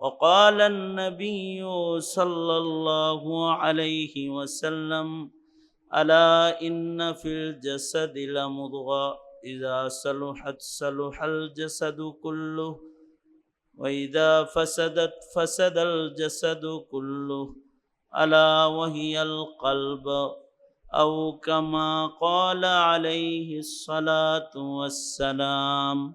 وقال النبي صلى الله عليه وسلم ألا إن في الجسد لمضغة إذا صلحت صلح الجسد كله وإذا فسدت فسد الجسد كله ألا وهي القلب أو كما قال عليه الصلاة والسلام.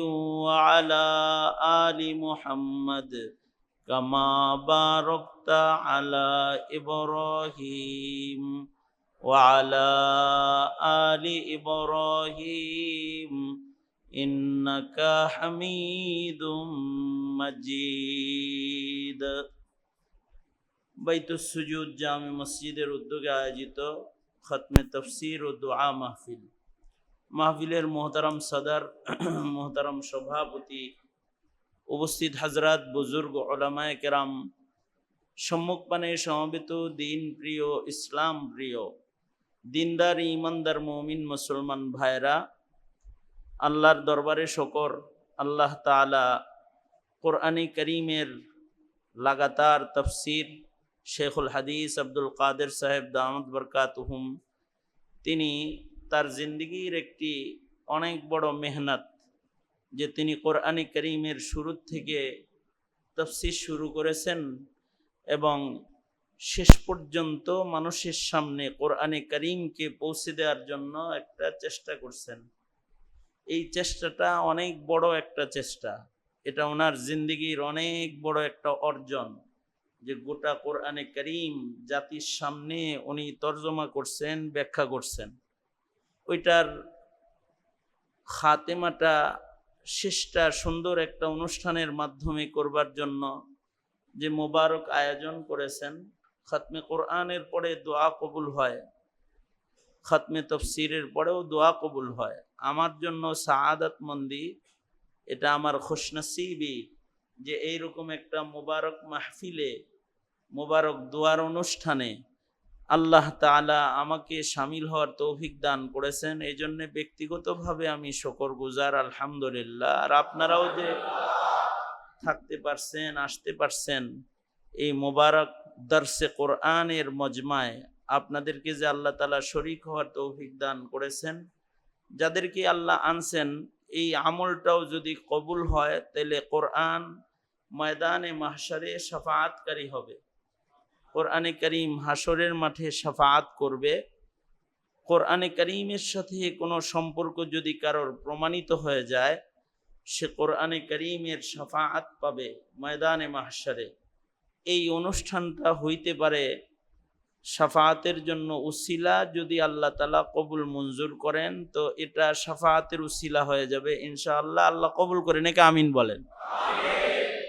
وعلى آل محمد كما باركت على إبراهيم وعلى آل إبراهيم إنك حميد مجيد বাইতুস সুজুদ জামে মসজিদের উদ্যোগে আয়োজিত খতমে তফসির ও দোয়া মাহফিল মাহফিলের মোহতারাম সদার, মোহতারাম সভাপতি উপস্থিত হাজরাত বুজুর্গ ওলামায় কেরাম সম্মুখপানে সমবেত দিন প্রিয় ইসলাম প্রিয়, দিনদার ইমানদার মমিন মুসলমান ভাইরা আল্লাহর দরবারে শকর, আল্লাহ তালা কোরআনী করিমের লাগাতার তফসির, শেখুল হাদিস আব্দুল কাদের সাহেব দামদ বরকাতহুম, তিনি তার জিন্দগির একটি অনেক বড় মেহনত যে তিনি কোরআনে করিমের শুরু থেকে তফসির শুরু করেছেন এবং শেষ পর্যন্ত মানুষের সামনে কোরআনে করিমকে পৌঁছে দেওয়ার জন্য একটা চেষ্টা করছেন। এই চেষ্টাটা অনেক বড় একটা চেষ্টা। এটা ওনার জিন্দগির অনেক বড় একটা অর্জন যে গোটা কোরআনে করিম জাতির সামনে উনি তর্জমা করছেন, ব্যাখ্যা করছেন। ওইটার খাতেমাটা শেষটা সুন্দর একটা অনুষ্ঠানের মাধ্যমে করবার জন্য যে মোবারক আয়োজন করেছেন, খাতমে কোরআনের পরে দোয়া কবুল হয়, খাতমে তফসিরের পরেও দোয়া কবুল হয়। আমার জন্য সাআদাত মন্দি এটা আমার খুশনসিবি যে এইরকম একটা মোবারক মাহফিলে, মোবারক দোয়ার অনুষ্ঠানে আল্লাহ তালা আমাকে সামিল হওয়ার তৌফিক দান করেছেন। এই জন্যে ব্যক্তিগতভাবে আমি শকর গুজার আলহামদুলিল্লাহ। আর আপনারাও যে থাকতে পারছেন, আসতে পারছেন, এই মোবারক দর্শে কোরআনের মজমায় আপনাদেরকে যে আল্লাহ তালা শরিক হওয়ার তৌফিক দান করেছেন, যাদেরকে আল্লাহ আনছেন, এই আমলটাও যদি কবুল হয়, তাহলে কোরআন ময়দানে মাহসারে সাফাতকারী হবে। কোরআনে করিম হাসরের মাঠে সাফাত করবে। কোরআনে করিমের সাথে কোনো সম্পর্ক যদি কারোর প্রমাণিত হয়ে যায়, সে কোরআনে করিমের সাফাত পাবে ময়দানে মাহসারে এই অনুষ্ঠানটা হইতে পারে সাফাতের জন্য উসিলা। যদি আল্লাহ তালা কবুল মঞ্জুর করেন, তো এটা সাফাতের উসিলা হয়ে যাবে। ইনশাআল্লাহ আল্লাহ কবুল করে নাকি, আমিন বলেন।